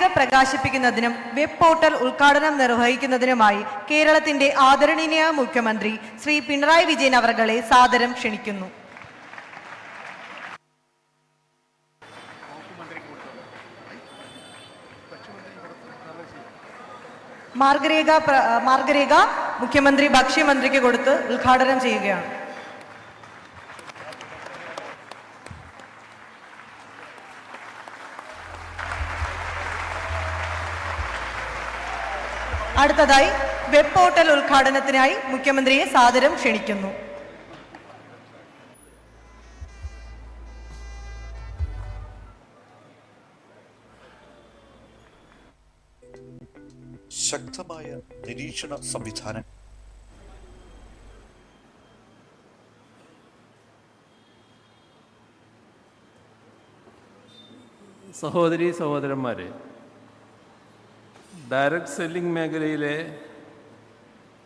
മാർഗരേഖ പ്രകാശിപ്പിക്കുന്നതിനും web portal ഉദ്ഘാടനം നിർവഹിക്കുന്നതിനുമായി കേരളത്തിന്റെ ആദരണീയ മുഖ്യമന്ത്രി ശ്രീ പിണറായി വിജയൻ അവർകളെ സാദരം ക്ഷണിക്കുന്നു. മാർഗരേഖ മാർഗരേഖ മുഖ്യമന്ത്രി ഭക്ഷ്യമന്ത്രിക്ക് കൊടുത്ത് ഉദ്ഘാടനം ചെയ്യുകയാണ്. അടുത്തതായി വെബ് പോർട്ടൽ ഉദ്ഘാടനത്തിനായി മുഖ്യമന്ത്രിയെ സാദരം ക്ഷണിക്കുന്നു. ശക്തമായ നിരീക്ഷണ സംവിധാനം. സഹോദരി സഹോദരന്മാരെ ഡയറക്റ്റ് സെല്ലിംഗ് മേഖലയിലെ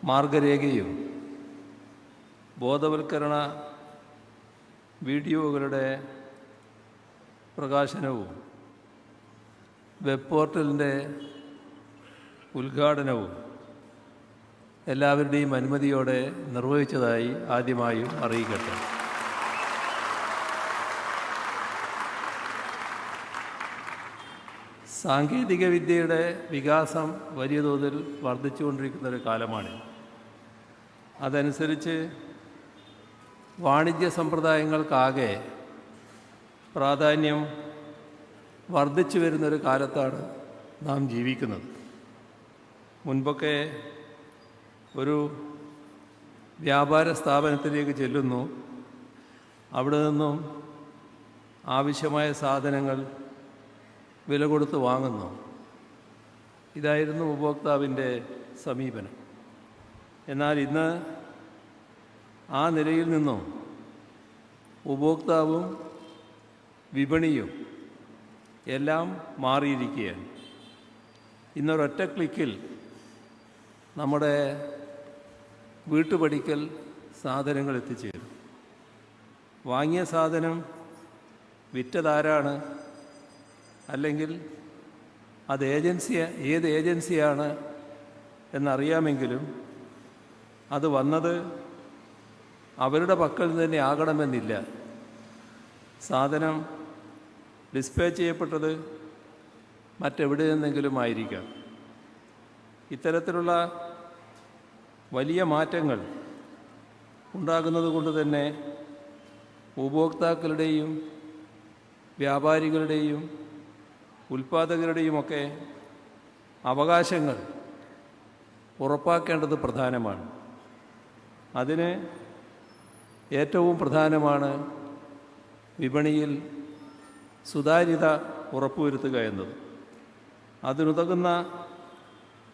മാർഗരേഖയും ബോധവൽക്കരണ വീഡിയോകളുടെ പ്രകാശനവും വെബ് പോർട്ടലിന്റെ ഉദ്ഘാടനവും എല്ലാവരുടെയും അനുമതിയോടെ നിർവഹിച്ചതായി ആദ്യമായും അറിയിക്കട്ടെ. സാങ്കേതിക വിദ്യയുടെ വികാസം വലിയ തോതിൽ വർദ്ധിച്ചുകൊണ്ടിരിക്കുന്ന ഒരു കാലമാണ്. അതനുസരിച്ച് വാണിജ്യ സമ്പ്രദായങ്ങൾക്കാകെ പ്രാധാന്യം വർദ്ധിച്ചു വരുന്നൊരു കാലത്താണ് നാം ജീവിക്കുന്നത്. മുൻപൊക്കെ ഒരു വ്യാപാര സ്ഥാപനത്തിലേക്ക് ചെല്ലുന്നു. അവിടെ നിന്നും ആവശ്യമായ സാധനങ്ങൾ വില കൊടുത്ത് വാങ്ങുന്നു. ഇതായിരുന്നു ഉപഭോക്താവിന്റെ സമീപനം. എന്നാൽ ഇന്ന് ആ നിലയിൽ നിന്നും ഉപഭോക്താവും വിപണിയും എല്ലാം മാറിയിരിക്കുകയാണ്. ഇന്നൊരൊറ്റ ക്ലിക്കിൽ നമ്മുടെ വീട്ടുപടിക്കൽ സാധനങ്ങൾ എത്തിച്ചേരും. വാങ്ങിയ സാധനം വിറ്റതാരാണ്? അല്ലെങ്കിൽ അത് ഏജൻസി ഏത് ഏജൻസിയാണ് എന്നറിയാമെങ്കിലും അത് വന്നത് അവരുടെ പക്കൽ നിന്ന് തന്നെ ആകണമെന്നില്ല. സാധനം ഡിസ്പാച്ച് ചെയ്യപ്പെട്ടത് മറ്റെവിടെ നിന്നെങ്കിലും ആയിരിക്കാം. ഇത്തരത്തിലുള്ള വലിയ മാറ്റങ്ങൾ ഉണ്ടാകുന്നത് കൊണ്ട് തന്നെ ഉപഭോക്താക്കളുടെയും വ്യാപാരികളുടെയും ഉൽപ്പാദകരുടെയുമൊക്കെ അവകാശങ്ങൾ ഉറപ്പാക്കേണ്ടത് പ്രധാനമാണ്. അതിന് ഏറ്റവും പ്രധാനമാണ് വിപണിയിൽ സുതാര്യത ഉറപ്പുവരുത്തുക എന്നത്. അതിനുതകുന്ന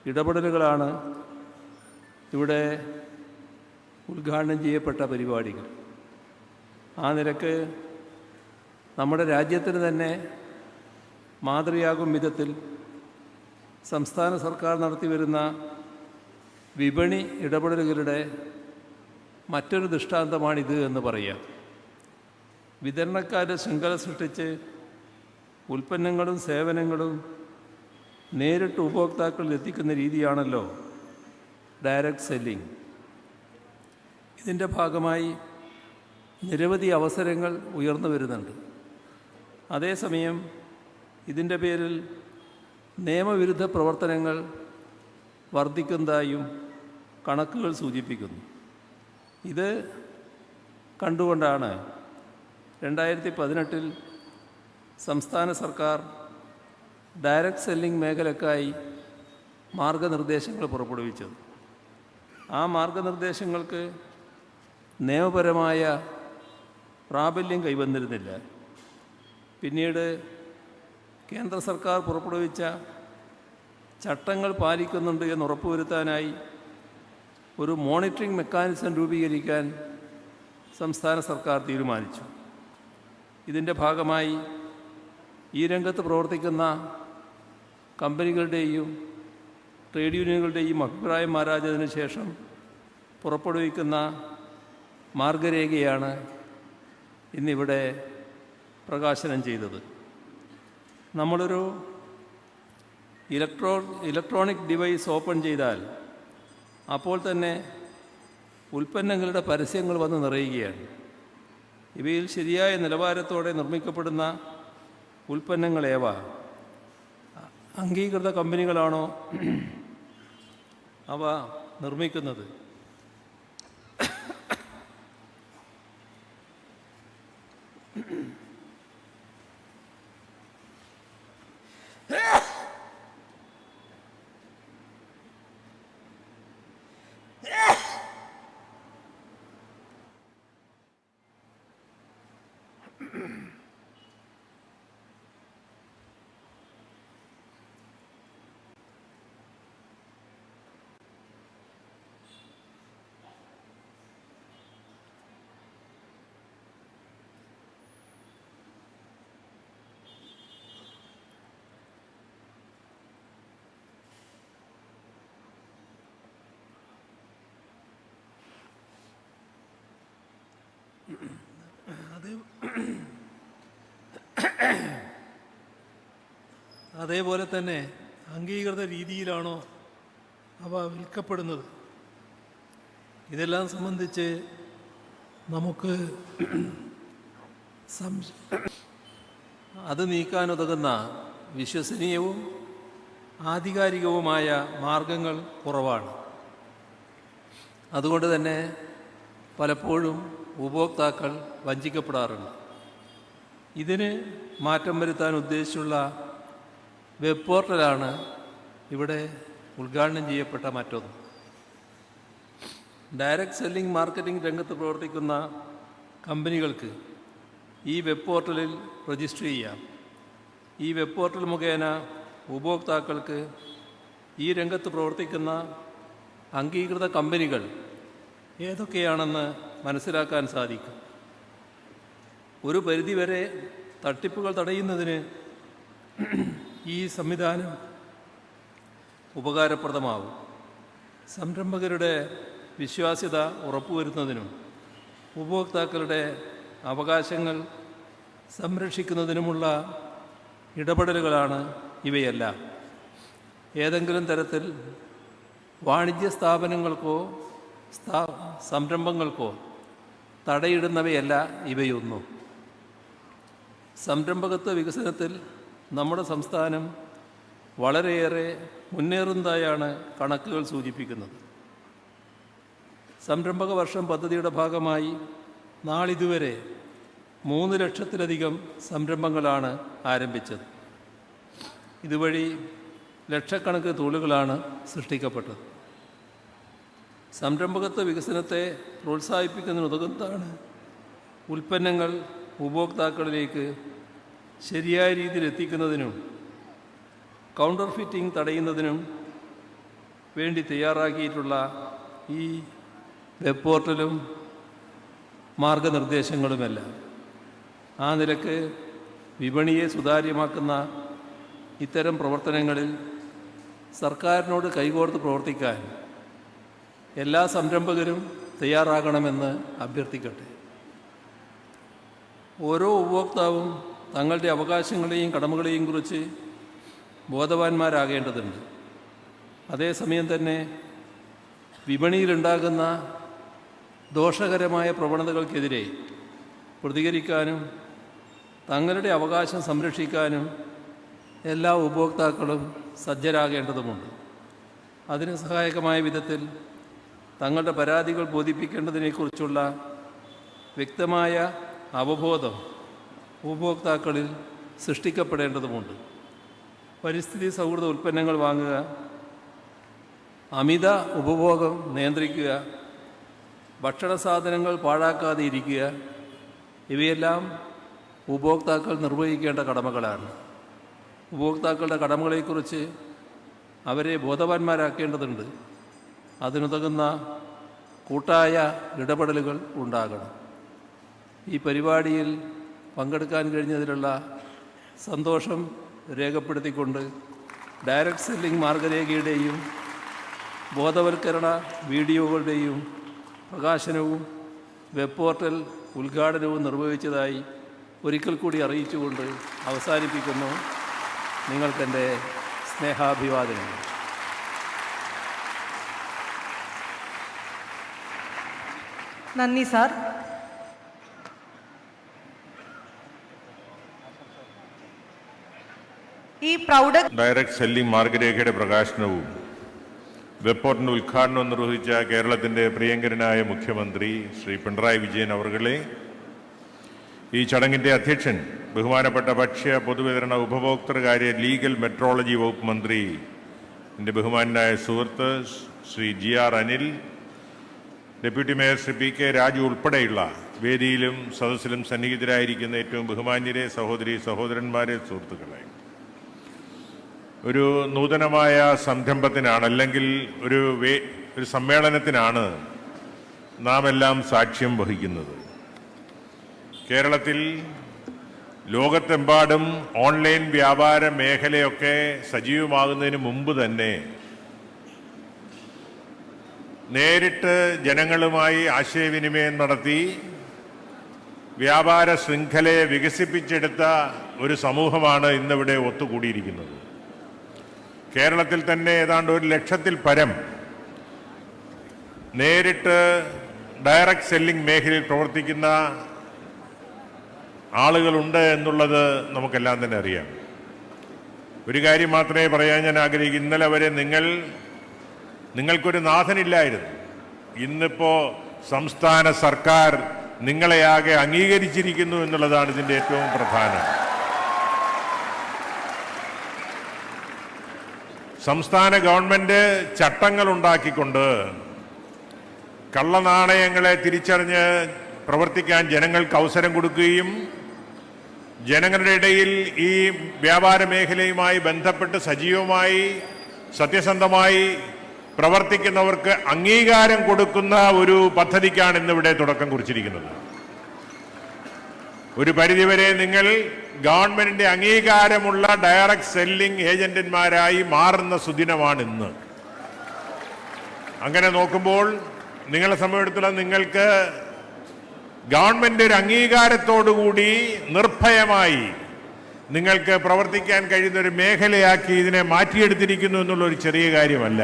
ഇടപെടലുകളാണ് ഇവിടെ ഉദ്ഘാടനം ചെയ്യപ്പെട്ട പരിപാടികൾ. ആ നിരക്ക് നമ്മുടെ രാജ്യത്തിന് തന്നെ മാതൃയാകും വിധത്തിൽ സംസ്ഥാന സർക്കാർ നടത്തിവരുന്ന വിപണി ഇടപെടലുകളുടെ മറ്റൊരു ദൃഷ്ടാന്തമാണിത് എന്ന് പറയാം വിതരണക്കാരുടെ ശൃംഖല സൃഷ്ടിച്ച് ഉൽപ്പന്നങ്ങളും സേവനങ്ങളും നേരിട്ട് ഉപഭോക്താക്കളിൽ എത്തിക്കുന്ന രീതിയാണല്ലോ ഡയറക്റ്റ് സെല്ലിംഗ് ഇതിന്റെ ഭാഗമായി നിരവധി അവസരങ്ങൾ ഉയർന്നു വരുന്നുണ്ട്. അതേസമയം ഇതിന്റെ പേരിൽ നിയമവിരുദ്ധ പ്രവർത്തനങ്ങൾ വർദ്ധിക്കുന്നതായും കണക്കുകൾ സൂചിപ്പിക്കുന്നു. ഇത് കണ്ടുകൊണ്ടാണ് രണ്ടായിരത്തി പതിനെട്ടിൽ സംസ്ഥാന സർക്കാർ ഡയറക്റ്റ് സെല്ലിംഗ് മേഖലക്കായി മാർഗനിർദ്ദേശങ്ങൾ പുറപ്പെടുവിച്ചത്. ആ മാർഗനിർദ്ദേശങ്ങൾക്ക് നിയമപരമായ പ്രാബല്യം കൈവന്നിരുന്നില്ല. പിന്നീട് കേന്ദ്ര സർക്കാർ പുറപ്പെടുവിച്ച ചട്ടങ്ങൾ പാലിക്കുന്നുണ്ട് എന്ന് ഉറപ്പുവരുത്താനായി ഒരു മോണിറ്ററിംഗ് മെക്കാനിസം രൂപീകരിക്കാൻ സംസ്ഥാന സർക്കാർ തീരുമാനിച്ചു. ഇതിന്റെ ഭാഗമായി ഈ രംഗത്ത് പ്രവർത്തിക്കുന്ന കമ്പനികളുടെയും ട്രേഡ് യൂണിയനുകളുടെയും അഭിപ്രായം ആരാഞ്ഞതിനു ശേഷം പുറപ്പെടുവിക്കുന്ന മാർഗരേഖയാണ് ഇന്നിവിടെ പ്രകാശനം ചെയ്തത്. നമ്മളൊരു ഇലക്ട്രോ ഇലക്ട്രോണിക് ഡിവൈസ് ഓപ്പൺ ചെയ്താൽ അപ്പോൾ തന്നെ ഉൽപ്പന്നങ്ങളുടെ പരസ്യങ്ങൾ വന്ന് നിറയുകയാണ്. ഇവയിൽ ശരിയായ നിലവാരത്തോടെ നിർമ്മിക്കപ്പെടുന്ന ഉൽപ്പന്നങ്ങളേവ അംഗീകൃത കമ്പനികളാണോ? അവ നിർമ്മിക്കുന്നത്? അതേപോലെ തന്നെ അംഗീകൃത രീതിയിലാണോ അവ വിൽക്കപ്പെടുന്നത്? ഇതെല്ലാം സംബന്ധിച്ച് നമുക്ക് അത് നീക്കാനുതകുന്ന വിശ്വസനീയവും ആധികാരികവുമായ മാർഗങ്ങൾ കുറവാണ്. അതുകൊണ്ട് തന്നെ പലപ്പോഴും ഉപഭോക്താക്കൾ വഞ്ചിക്കപ്പെടാറുണ്ട്. ഇതിന് മാറ്റം വരുത്താൻ ഉദ്ദേശിച്ചുള്ള വെബ് പോർട്ടലാണ് ഇവിടെ ഉദ്ഘാടനം ചെയ്യപ്പെട്ട മറ്റൊന്ന്. ഡയറക്റ്റ് സെല്ലിംഗ് മാർക്കറ്റിംഗ് രംഗത്ത് പ്രവർത്തിക്കുന്ന കമ്പനികൾക്ക് ഈ വെബ് പോർട്ടലിൽ രജിസ്റ്റർ ചെയ്യാം. ഈ വെബ് പോർട്ടൽ മുഖേന ഉപഭോക്താക്കൾക്ക് ഈ രംഗത്ത് പ്രവർത്തിക്കുന്ന അംഗീകൃത കമ്പനികൾ ഏതൊക്കെയാണെന്ന് മനസ്സിലാക്കാൻ സാധിക്കും. ഒരു പരിധിവരെ തട്ടിപ്പുകൾ തടയുന്നതിന് ഈ സംവിധാനം ഉപകാരപ്രദമാവും. സംരംഭകരുടെ വിശ്വാസ്യത ഉറപ്പുവരുത്തുന്നതിനും ഉപഭോക്താക്കളുടെ അവകാശങ്ങൾ സംരക്ഷിക്കുന്നതിനുമുള്ള ഇടപെടലുകളാണ് ഇവയെല്ലാം. ഏതെങ്കിലും തരത്തിൽ വാണിജ്യ സ്ഥാപനങ്ങൾക്കോ സ്ഥാ സംരംഭങ്ങൾക്കോ തടയിടുന്നവയല്ല ഇവയൊന്നും. സംരംഭകത്വ വികസനത്തിൽ നമ്മുടെ സംസ്ഥാനം വളരെയേറെ മുന്നേറുന്നതായാണ് കണക്കുകൾ സൂചിപ്പിക്കുന്നത്. സംരംഭക വർഷം പദ്ധതിയുടെ ഭാഗമായി നാളിതുവരെ മൂന്ന് ലക്ഷത്തിലധികം സംരംഭങ്ങളാണ് ആരംഭിച്ചത്. ഇതുവഴി ലക്ഷക്കണക്കിന് തൊഴിലുകളാണ് സൃഷ്ടിക്കപ്പെട്ടത്. സംരംഭകത്വ വികസനത്തെ പ്രോത്സാഹിപ്പിക്കുന്നതിനുതകുന്നതാണ് ഉൽപ്പന്നങ്ങൾ ഉപഭോക്താക്കളിലേക്ക് ശരിയായ രീതിയിൽ എത്തിക്കുന്നതിനും കൗണ്ടർ ഫിറ്റിംഗ് തടയുന്നതിനും വേണ്ടി തയ്യാറാക്കിയിട്ടുള്ള ഈ വെബ് പോർട്ടലും മാർഗനിർദ്ദേശങ്ങളുമെല്ലാം ആ നിലയ്ക്ക് വിപണിയെ സുതാര്യമാക്കുന്ന ഇത്തരം പ്രവർത്തനങ്ങളിൽ സർക്കാരിനോട് കൈകോർത്ത് പ്രവർത്തിക്കാൻ എല്ലാ സംരംഭകരും തയ്യാറാകണമെന്ന് അഭ്യർത്ഥിക്കട്ടെ. ഓരോ ഉപഭോക്താവും തങ്ങളുടെ അവകാശങ്ങളെയും കടമകളെയും കുറിച്ച് ബോധവാന്മാരാകേണ്ടതുണ്ട്. അതേസമയം തന്നെ വിപണിയിലുണ്ടാകുന്ന ദോഷകരമായ പ്രവണതകൾക്കെതിരെ പ്രതികരിക്കാനും തങ്ങളുടെ അവകാശം സംരക്ഷിക്കാനും എല്ലാ ഉപഭോക്താക്കളും സജ്ജരാകേണ്ടതുമുണ്ട്. അതിന് സഹായകമായ വിധത്തിൽ തങ്ങളുടെ പരാതികൾ ബോധിപ്പിക്കേണ്ടതിനെക്കുറിച്ചുള്ള വ്യക്തമായ അവബോധം ഉപഭോക്താക്കളിൽ സൃഷ്ടിക്കപ്പെടേണ്ടതുമുണ്ട്. പരിസ്ഥിതി സൗഹൃദ ഉൽപ്പന്നങ്ങൾ വാങ്ങുക അമിത ഉപഭോഗം നിയന്ത്രിക്കുക ഭക്ഷണ സാധനങ്ങൾ പാഴാക്കാതെ ഇരിക്കുക ഇവയെല്ലാം ഉപഭോക്താക്കൾ നിർവഹിക്കേണ്ട കടമകളാണ്. ഉപഭോക്താക്കളുടെ കടമകളെക്കുറിച്ച് അവരെ ബോധവാന്മാരാക്കേണ്ടതുണ്ട്. അതിനുതകുന്ന കൂട്ടായ ഇടപെടലുകൾ ഉണ്ടാകണം. ഈ പരിപാടിയിൽ പങ്കെടുക്കാൻ കഴിഞ്ഞതിലുള്ള സന്തോഷം രേഖപ്പെടുത്തിക്കൊണ്ട് ഡയറക്റ്റ് സെല്ലിംഗ് മാർഗരേഖയുടെയും ബോധവൽക്കരണ വീഡിയോകളുടെയും പ്രകാശനവും വെബ് പോർട്ടൽ ഉദ്ഘാടനവും നിർവഹിച്ചതായി ഒരിക്കൽ കൂടി അറിയിച്ചുകൊണ്ട് അവസാനിപ്പിക്കുന്നു. നിങ്ങൾക്കെന്റെ സ്നേഹാഭിവാദനങ്ങൾ. നന്ദി സാർ. ഈ പ്രൗഢ ഡയറക്ട് സെല്ലിംഗ് മാർഗരേഖയുടെ പ്രകാശനവും വെബ് പോർട്ടിന്റെ ഉദ്ഘാടനവും നിർവഹിച്ച കേരളത്തിന്റെ പ്രിയങ്കരനായ മുഖ്യമന്ത്രി ശ്രീ പിണറായി വിജയൻ അവർകളെ ഈ ചടങ്ങിന്റെ അധ്യക്ഷൻ ബഹുമാനപ്പെട്ട ഭക്ഷ്യ പൊതുവിതരണ ഉപഭോക്തൃകാര്യ ലീഗൽ മെട്രോളജി വകുപ്പ് മന്ത്രി എന്റെ ബഹുമാനായ സുഹൃത്ത് Shri G R Anil deputy mayor Shri P K Raju ഉൾപ്പെടെയുള്ള വേദിയിലും സദസ്സിലും സന്നിഹിതരായിരിക്കുന്ന ഏറ്റവും ബഹുമാന്യരെ സഹോദരി സഹോദരന്മാരെ സുഹൃത്തുക്കളെ. ഒരു നൂതനമായ സംരംഭത്തിനാണ് അല്ലെങ്കിൽ ഒരു വേ ഒരു സമ്മേളനത്തിനാണ് നാം എല്ലാം സാക്ഷ്യം വഹിക്കുന്നത്. കേരളത്തിൽ ലോകത്തെമ്പാടും ഓൺലൈൻ വ്യാപാര മേഖലയൊക്കെ സജീവമാകുന്നതിന് മുമ്പ് തന്നെ നേരിട്ട് ജനങ്ങളുമായി ആശയവിനിമയം നടത്തി വ്യാപാര ശൃംഖലയെ വികസിപ്പിച്ചെടുത്ത ഒരു സമൂഹമാണ് ഇന്നിവിടെ ഒത്തുകൂടിയിരിക്കുന്നത്. കേരളത്തിൽ തന്നെ ഏതാണ്ട് ഒരു ലക്ഷത്തിൽ പരം നേരിട്ട് ഡയറക്റ്റ് സെല്ലിംഗ് മേഖലയിൽ പ്രവർത്തിക്കുന്ന ആളുകളുണ്ട് എന്നുള്ളത് നമുക്കെല്ലാം തന്നെ അറിയാം. ഒരു കാര്യം മാത്രമേ പറയാൻ ഞാൻ ആഗ്രഹിക്കൂ. ഇന്നലെ വരെ നിങ്ങൾ നിങ്ങൾക്കൊരു നാഥനില്ലായിരുന്നു. ഇന്നിപ്പോൾ സംസ്ഥാന സർക്കാർ നിങ്ങളെയാകെ അംഗീകരിച്ചിരിക്കുന്നു എന്നുള്ളതാണ് ഇതിന്റെ ഏറ്റവും പ്രധാനം. സംസ്ഥാന ഗവൺമെന്റ് ചട്ടങ്ങൾ ഉണ്ടാക്കിക്കൊണ്ട് കള്ളനാണയങ്ങളെ തിരിച്ചറിഞ്ഞ് പ്രവർത്തിക്കാൻ ജനങ്ങൾക്ക് അവസരം കൊടുക്കുകയും ജനങ്ങളുടെ ഇടയിൽ ഈ വ്യാപാര മേഖലയുമായി ബന്ധപ്പെട്ട് സജീവമായി സത്യസന്ധമായി പ്രവർത്തിക്കുന്നവർക്ക് അംഗീകാരം കൊടുക്കുന്ന ഒരു പദ്ധതിക്കാണ് ഇന്നിവിടെ തുടക്കം കുറിച്ചിരിക്കുന്നത്. ഒരു പരിധിവരെ നിങ്ങൾ ഗവൺമെന്റിന്റെ അംഗീകാരമുള്ള ഡയറക്ട് സെല്ലിംഗ് ഏജന്റന്മാരായി മാറുന്ന സുദിനമാണ് ഇന്ന് അങ്ങനെ നോക്കുമ്പോൾ നിങ്ങളെ സംബന്ധിച്ചിടത്തോളം നിങ്ങൾക്ക് ഗവൺമെന്റ് ഒരു അംഗീകാരത്തോടുകൂടി നിർഭയമായി നിങ്ങൾക്ക് പ്രവർത്തിക്കാൻ കഴിയുന്ന ഒരു മേഖലയാക്കി ഇതിനെ മാറ്റിയെടുത്തിരിക്കുന്നു എന്നുള്ള ഒരു ചെറിയ കാര്യമല്ല.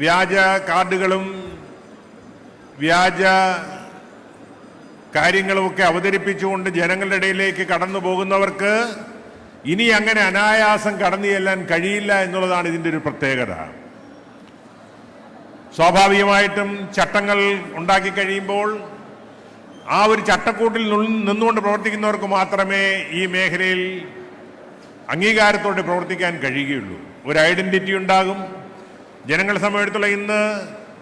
വ്യാജ കാർഡുകളും വ്യാജ കാര്യങ്ങളുമൊക്കെ അവതരിപ്പിച്ചുകൊണ്ട് ജനങ്ങളുടെ ഇടയിലേക്ക് കടന്നു പോകുന്നവർക്ക് ഇനി അങ്ങനെ അനായാസം കടന്നു ചെല്ലാൻ കഴിയില്ല എന്നുള്ളതാണ് ഇതിന്റെ ഒരു പ്രത്യേകത. സ്വാഭാവികമായിട്ടും ചട്ടങ്ങൾ ഉണ്ടാക്കി കഴിയുമ്പോൾ ആ ഒരു ചട്ടക്കൂട്ടിൽ നിന്നുകൊണ്ട് പ്രവർത്തിക്കുന്നവർക്ക് മാത്രമേ ഈ മേഖലയിൽ അംഗീകാരത്തോടെ പ്രവർത്തിക്കാൻ കഴിയുകയുള്ളൂ. ഒരു ഐഡന്റിറ്റി ഉണ്ടാകും. ജനങ്ങളെ സമയത്തുള്ള ഇന്ന്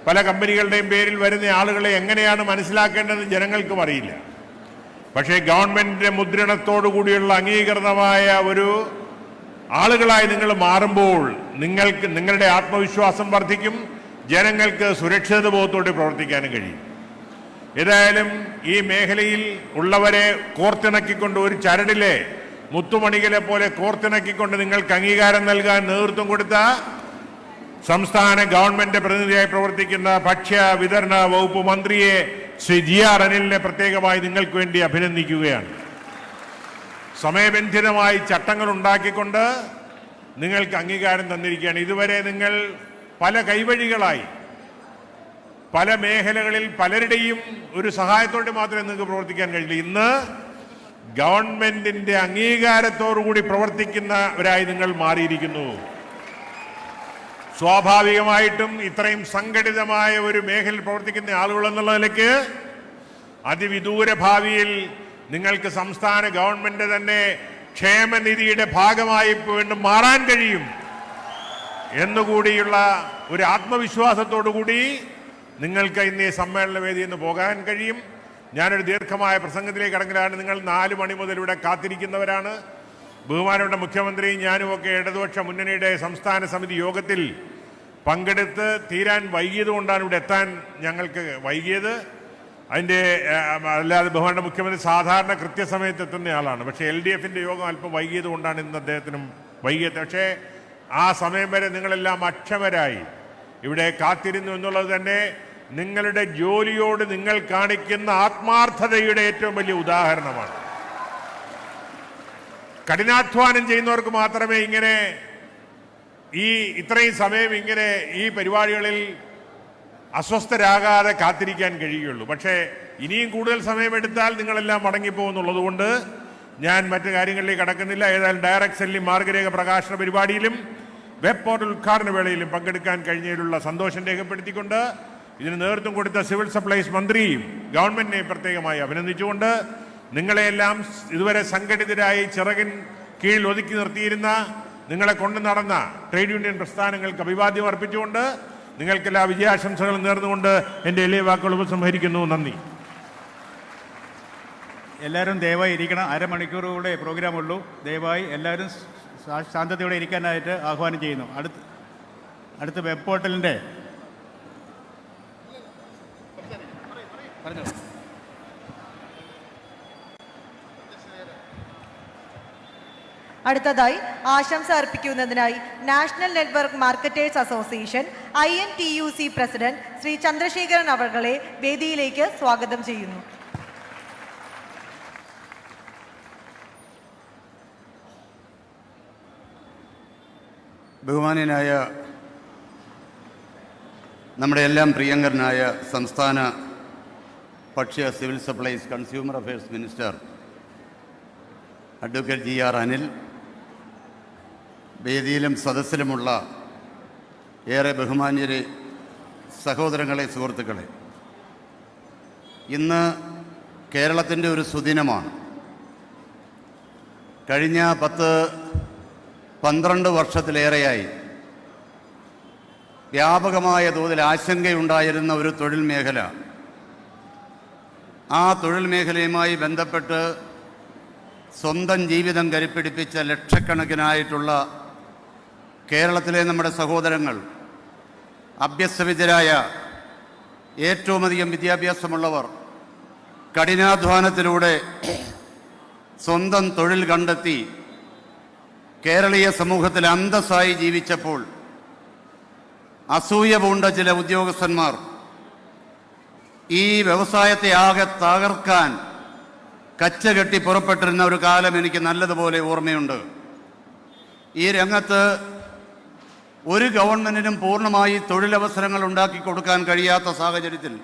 പല കമ്പനികളുടെയും പേരിൽ വരുന്ന ആളുകളെ എങ്ങനെയാണ് മനസ്സിലാക്കേണ്ടതെന്ന് ജനങ്ങൾക്കും അറിയില്ല. പക്ഷേ ഗവൺമെന്റിന്റെ മുദ്രണത്തോടു കൂടിയുള്ള അംഗീകൃതമായ ഒരു ആളുകളായി നിങ്ങൾ മാറുമ്പോൾ നിങ്ങൾക്ക് നിങ്ങളുടെ ആത്മവിശ്വാസം വർദ്ധിക്കും ജനങ്ങൾക്ക് സുരക്ഷിത ബോധത്തോടെ പ്രവർത്തിക്കാനും കഴിയും. ഏതായാലും ഈ മേഖലയിൽ ഉള്ളവരെ കോർത്തിണക്കിക്കൊണ്ട് ഒരു ചരടിലെ മുത്തുമണികളെ പോലെ കോർത്തിണക്കിക്കൊണ്ട് നിങ്ങൾക്ക് അംഗീകാരം നൽകാൻ നേതൃത്വം കൊടുത്ത സംസ്ഥാന ഗവൺമെന്റ് പ്രതിനിധിയായി പ്രവർത്തിക്കുന്ന ഭക്ഷ്യ വിതരണ വകുപ്പ് മന്ത്രിയെ ശ്രീ ജി ആർ അനിലിനെ പ്രത്യേകമായി നിങ്ങൾക്ക് വേണ്ടി അഭിനന്ദിക്കുകയാണ്. സമയബന്ധിതമായി ചട്ടങ്ങൾ ഉണ്ടാക്കിക്കൊണ്ട് നിങ്ങൾക്ക് അംഗീകാരം തന്നിരിക്കുകയാണ്. ഇതുവരെ നിങ്ങൾ പല കൈവഴികളായി പല മേഖലകളിൽ പലരുടെയും ഒരു സഹായത്തോടെ മാത്രമേ നിങ്ങൾക്ക് പ്രവർത്തിക്കാൻ കഴിയില്ല ഇന്ന് ഗവൺമെന്റിന്റെ അംഗീകാരത്തോടുകൂടി പ്രവർത്തിക്കുന്നവരായി നിങ്ങൾ മാറിയിരിക്കുന്നു. സ്വാഭാവികമായിട്ടും ഇത്രയും സംഘടിതമായ ഒരു മേഖലയിൽ പ്രവർത്തിക്കുന്ന ആളുകൾ എന്നുള്ള നിലയ്ക്ക് അതിവിദൂര ഭാവിയിൽ നിങ്ങൾക്ക് സംസ്ഥാന ഗവൺമെന്റ് തന്നെ ക്ഷേമനിധിയുടെ ഭാഗമായി വീണ്ടും മാറാൻ കഴിയും എന്നുകൂടിയുള്ള ഒരു ആത്മവിശ്വാസത്തോടുകൂടി നിങ്ങൾക്ക് ഇന്ന് ഈ സമ്മേളന വേദിയിൽ നിന്ന് പോകാൻ കഴിയും. ഞാനൊരു ദീർഘമായ പ്രസംഗത്തിലേക്ക് കടങ്ങലാണ് നിങ്ങൾ നാല് മണി മുതൽ ഇവിടെ കാത്തിരിക്കുന്നവരാണ്. ബഹുമാനപ്പെട്ട മുഖ്യമന്ത്രിയും ഞാനുമൊക്കെ ഇടതുപക്ഷ മുന്നണിയുടെ സംസ്ഥാന സമിതി യോഗത്തിൽ പങ്കെടുത്ത് തീരാൻ വൈകിയത് കൊണ്ടാണ് ഇവിടെ എത്താൻ ഞങ്ങൾക്ക് വൈകിയത്. അതിന്റെ അല്ലാതെ ബഹുമാനപ്പെട്ട മുഖ്യമന്ത്രി സാധാരണ കൃത്യസമയത്ത് എത്തുന്ന ആളാണ്. പക്ഷേ എൽ ഡി എഫിന്റെ യോഗം അല്പം വൈകിയത് കൊണ്ടാണ് ഇന്ന് അദ്ദേഹത്തിനും വൈകിയത്. പക്ഷേ ആ സമയം വരെ നിങ്ങളെല്ലാം അക്ഷമരായി. ഇവിടെ കാത്തിരുന്നു എന്നുള്ളത് തന്നെ നിങ്ങളുടെ ജോലിയോട് നിങ്ങൾ കാണിക്കുന്ന ആത്മാർത്ഥതയുടെ ഏറ്റവും വലിയ ഉദാഹരണമാണ്. കഠിനാധ്വാനം ചെയ്യുന്നവർക്ക് മാത്രമേ ഇങ്ങനെ ഈ ഇത്രയും സമയം ഇങ്ങനെ ഈ പരിപാടികളിൽ അസ്വസ്ഥരാകാതെ കാത്തിരിക്കാൻ കഴിയുകയുള്ളൂ. പക്ഷേ ഇനിയും കൂടുതൽ സമയമെടുത്താൽ നിങ്ങളെല്ലാം മടങ്ങിപ്പോകുന്നുള്ളത് കൊണ്ട് ഞാൻ മറ്റു കാര്യങ്ങളിലേക്ക് കടക്കുന്നില്ല. ഏതായാലും ഡയറക്ട് സെല്ലിംഗ് മാർഗരേഖ പ്രകാശന പരിപാടിയിലും വെബ് പോർട്ടൽ ഉദ്ഘാടന വേളയിലും പങ്കെടുക്കാൻ കഴിഞ്ഞതിലുള്ള സന്തോഷം രേഖപ്പെടുത്തിക്കൊണ്ട് ഇതിന് നേതൃത്വം കൊടുത്ത സിവിൽ സപ്ലൈസ് മന്ത്രിയും ഗവൺമെന്റിനെ പ്രത്യേകമായി അഭിനന്ദിച്ചുകൊണ്ട് നിങ്ങളെയെല്ലാം ഇതുവരെ സംഘടിതരായി ചിറകിൻ കീഴിൽ ഒതുക്കി നിർത്തിയിരുന്ന നിങ്ങളെ കൊണ്ടു നടന്ന ട്രേഡ് യൂണിയൻ പ്രസ്ഥാനങ്ങൾക്ക് അഭിവാദ്യം അർപ്പിച്ചുകൊണ്ട് നിങ്ങൾക്കെല്ലാ വിജയാശംസകളും നേർന്നുകൊണ്ട് എന്റെ എളിയ വാക്കുകൾ ഉപസംഹരിക്കുന്നു. നന്ദി. എല്ലാവരും ദയവായി ഇരിക്കണം. അരമണിക്കൂറുകൂടെ പ്രോഗ്രാം ഉള്ളൂ ദയവായി എല്ലാവരും ശാന്തതയോടെ ഇരിക്കാനായിട്ട് ആഹ്വാനം ചെയ്യുന്നു. അടുത്ത് അടുത്ത വെബ് പോർട്ടലിന്റെ അടുത്തതായി ആശംസ അർപ്പിക്കുന്നതിനായി national network marketers association I N T U C president Shri Chandrasekharan അവർകളെ വേദിയിലേക്ക് സ്വാഗതം ചെയ്യുന്നു. ബഹുമാനായ നമ്മുടെ എല്ലാം പ്രിയങ്കരനായ സംസ്ഥാന ഭക്ഷ്യ civil supplies consumer affairs minister advocate G R Anil വേദിയിലും സദസ്സിലുമുള്ള ഏറെ ബഹുമാന്യരെ സഹോദരങ്ങളെ സുഹൃത്തുക്കളെ ഇന്ന് കേരളത്തിന്റെ ഒരു സുദിനമാണ്. കഴിഞ്ഞ പത്ത് പന്ത്രണ്ട് വർഷത്തിലേറെയായി വ്യാപകമായ തോതിൽ ആശങ്കയുണ്ടായിരുന്ന ഒരു തൊഴിൽ മേഖല. ആ തൊഴിൽ മേഖലയുമായി ബന്ധപ്പെട്ട് സ്വന്തം ജീവിതം കരുപ്പിടിപ്പിച്ച ലക്ഷക്കണക്കിനായിട്ടുള്ള കേരളത്തിലെ നമ്മുടെ സഹോദരങ്ങൾ അഭ്യസ്തവിദ്യരായ ഏറ്റവുമധികം വിദ്യാഭ്യാസമുള്ളവർ കഠിനാധ്വാനത്തിലൂടെ സ്വന്തം തൊഴിൽ കണ്ടെത്തി കേരളീയ സമൂഹത്തിൽ അന്തസ്സായി ജീവിച്ചപ്പോൾ അസൂയ പൂണ്ട ചില ഉദ്യോഗസ്ഥന്മാർ ഈ വ്യവസായത്തെ ആകെ തകർക്കാൻ കച്ചകെട്ടി പുറപ്പെട്ടിരുന്ന ഒരു കാലം എനിക്ക് നല്ലതുപോലെ ഓർമ്മയുണ്ട്. ഈ രംഗത്ത് ഒരു ഗവൺമെന്റിനും പൂർണമായി തൊഴിലവസരങ്ങൾ ഉണ്ടാക്കി കൊടുക്കാൻ കഴിയാത്ത സാഹചര്യത്തിൽ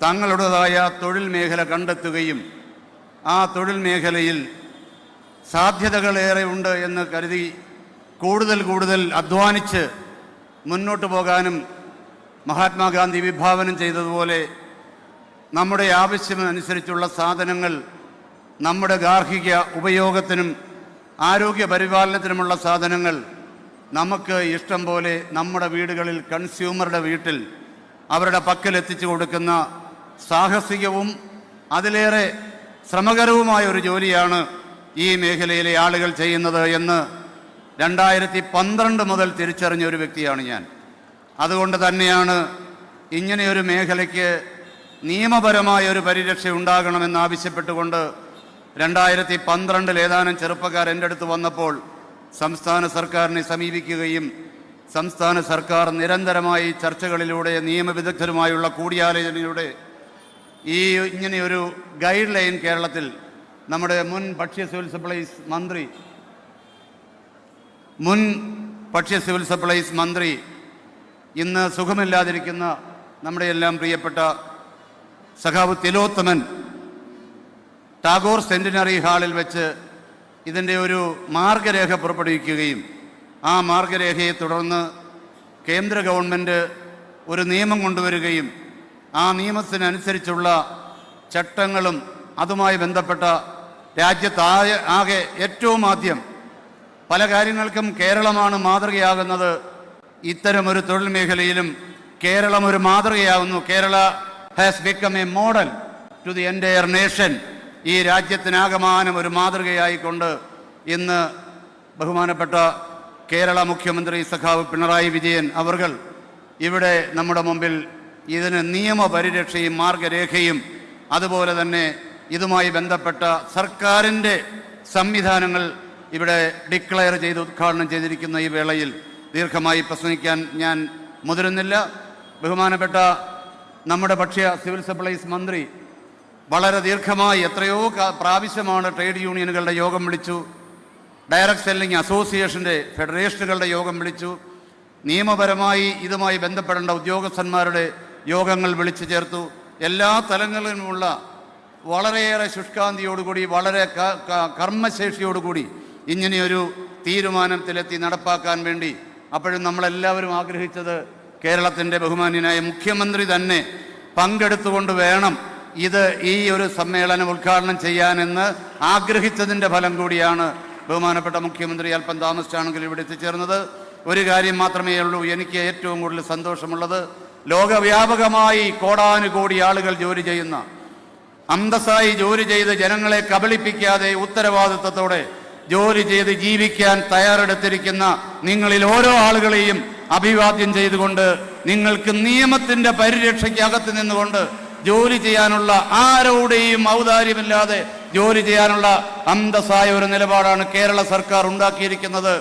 തങ്ങളുടേതായ തൊഴിൽ മേഖല കണ്ടെത്തുകയും ആ തൊഴിൽ മേഖലയിൽ സാധ്യതകളേറെ ഉണ്ട് എന്ന് കരുതി കൂടുതൽ കൂടുതൽ അധ്വാനിച്ച് മുന്നോട്ട് പോകാനും മഹാത്മാഗാന്ധി വിഭാവനം ചെയ്തതുപോലെ നമ്മുടെ ആവശ്യമനുസരിച്ചുള്ള സാധനങ്ങൾ നമ്മുടെ ഗാർഹിക ഉപയോഗത്തിനും ആരോഗ്യ പരിപാലനത്തിനുമുള്ള സാധനങ്ങൾ നമുക്ക് ഇഷ്ടം പോലെ നമ്മുടെ വീടുകളിൽ കൺസ്യൂമറുടെ വീട്ടിൽ അവരുടെ പക്കൽ എത്തിച്ചു കൊടുക്കുന്ന സാഹസികവും അതിലേറെ ശ്രമകരവുമായ ഒരു ജോലിയാണ് ഈ മേഖലയിലെ ആളുകൾ ചെയ്യുന്നത് എന്ന് രണ്ടായിരത്തി പന്ത്രണ്ട് മുതൽ തിരിച്ചറിഞ്ഞ ഒരു വ്യക്തിയാണ് ഞാൻ. അതുകൊണ്ട് തന്നെയാണ് ഇങ്ങനെയൊരു മേഖലയ്ക്ക് നിയമപരമായ ഒരു പരിരക്ഷ ഉണ്ടാകണമെന്ന് ആവശ്യപ്പെട്ടുകൊണ്ട് രണ്ടായിരത്തി പന്ത്രണ്ടിൽ ഏതാനും ചെറുപ്പക്കാർ എന്റെ അടുത്ത് വന്നപ്പോൾ സംസ്ഥാന സർക്കാരിനെ സമീപിക്കുകയും സംസ്ഥാന സർക്കാർ നിരന്തരമായി ചർച്ചകളിലൂടെ നിയമവിദഗ്ധരുമായുള്ള കൂടിയാലോചനയിലൂടെ ഈ ഇങ്ങനെയൊരു ഗൈഡ് ലൈൻ കേരളത്തിൽ നമ്മുടെ മുൻ ഭക്ഷ്യ സിവിൽ സപ്ലൈസ് മന്ത്രി മുൻ ഭക്ഷ്യ സിവിൽ സപ്ലൈസ് മന്ത്രി ഇന്ന് സുഖമില്ലാതിരിക്കുന്ന നമ്മുടെ എല്ലാം പ്രിയപ്പെട്ട സഖാവ് തിലോത്തമൻ ടാഗോർ സെന്റിനറി ഹാളിൽ വെച്ച് ഇതിന്റെ ഒരു മാർഗരേഖ പുറപ്പെടുവിക്കുകയും ആ മാർഗരേഖയെ തുടർന്ന് കേന്ദ്ര ഗവൺമെന്റ് ഒരു നിയമം കൊണ്ടുവരികയും ആ നിയമത്തിനനുസരിച്ചുള്ള ചട്ടങ്ങളും അതുമായി ബന്ധപ്പെട്ട രാജ്യത്തായ ആകെ ഏറ്റവും ആദ്യം പല കാര്യങ്ങൾക്കും കേരളമാണ് മാതൃകയാകുന്നത്. ഇത്തരമൊരു തൊഴിൽ മേഖലയിലും കേരളം ഒരു മാതൃകയാകുന്നു. Kerala has become a model to the entire nation ഈ രാജ്യത്തിനാകമാനം ഒരു മാതൃകയായിക്കൊണ്ട് ഇന്ന് ബഹുമാനപ്പെട്ട കേരള മുഖ്യമന്ത്രി സഖാവ് പിണറായി വിജയൻ അവർകൾ ഇവിടെ നമ്മുടെ മുമ്പിൽ ഇതിന് നിയമപരിരക്ഷയും മാർഗരേഖയും അതുപോലെ തന്നെ ഇതുമായി ബന്ധപ്പെട്ട സർക്കാരിന്റെ സംവിധാനങ്ങൾ ഇവിടെ ഡിക്ലെയർ ചെയ്ത് ഉദ്ഘാടനം ചെയ്തിരിക്കുന്ന ഈ വേളയിൽ ദീർഘമായി പ്രസംഗിക്കാൻ ഞാൻ മുതിരുന്നില്ല. ബഹുമാനപ്പെട്ട നമ്മുടെ ഭക്ഷ്യ സിവിൽ സപ്ലൈസ് മന്ത്രി വളരെ ദീർഘമായി എത്രയോ പ്രാവശ്യമാണ് ട്രേഡ് യൂണിയനുകളുടെ യോഗം വിളിച്ചു. ഡയറക്ട് സെല്ലിംഗ് അസോസിയേഷന്റെ ഫെഡറേഷനുകളുടെ യോഗം വിളിച്ചു. നിയമപരമായി ഇതുമായി ബന്ധപ്പെടേണ്ട ഉദ്യോഗസ്ഥന്മാരുടെ യോഗങ്ങൾ വിളിച്ചു ചേർത്തു. എല്ലാ തലങ്ങളിലുമുള്ള വളരെയേറെ ശുഷ്കാന്തിയോടുകൂടി വളരെ കർമ്മശേഷിയോടുകൂടി ഇങ്ങനെയൊരു തീരുമാനത്തിലെത്തി നടപ്പാക്കാൻ വേണ്ടി അപ്പോഴും നമ്മളെല്ലാവരും ആഗ്രഹിച്ചത് കേരളത്തിന്റെ ബഹുമാന്യനായ മുഖ്യമന്ത്രി തന്നെ പങ്കെടുത്തുകൊണ്ട് വേണം ഇത് ഈ ഒരു സമ്മേളനം ഉദ്ഘാടനം ചെയ്യാനെന്ന് ആഗ്രഹിച്ചതിന്റെ ഫലം കൂടിയാണ് ബഹുമാനപ്പെട്ട മുഖ്യമന്ത്രി അല്പം താമസിച്ചാണെങ്കിൽ ഇവിടെ എത്തിച്ചേർന്നത്. ഒരു കാര്യം മാത്രമേ ഉള്ളൂ എനിക്ക് ഏറ്റവും കൂടുതൽ സന്തോഷമുള്ളത്. ലോകവ്യാപകമായി കോടാനുകോടി ആളുകൾ ജോലി ചെയ്യുന്ന അന്തസ്സായി ജോലി ചെയ്ത് ജനങ്ങളെ കബളിപ്പിക്കാതെ ഉത്തരവാദിത്വത്തോടെ ജോലി ചെയ്ത് ജീവിക്കാൻ തയ്യാറെടുത്തിരിക്കുന്ന നിങ്ങളിൽ ഓരോ ആളുകളെയും അഭിവാദ്യം ചെയ്തുകൊണ്ട് നിങ്ങൾക്ക് നിയമത്തിന്റെ പരിരക്ഷയ്ക്ക് അകത്ത് നിന്നുകൊണ്ട് ജോലി ചെയ്യാനുള്ള ആരോടെയും ഔദാര്യമില്ലാതെ ജോലി ചെയ്യാനുള്ള അന്തസ്സായ ഒരു നിലപാടാണ് കേരള സർക്കാർ ഉണ്ടാക്കിയിരിക്കുന്നത്.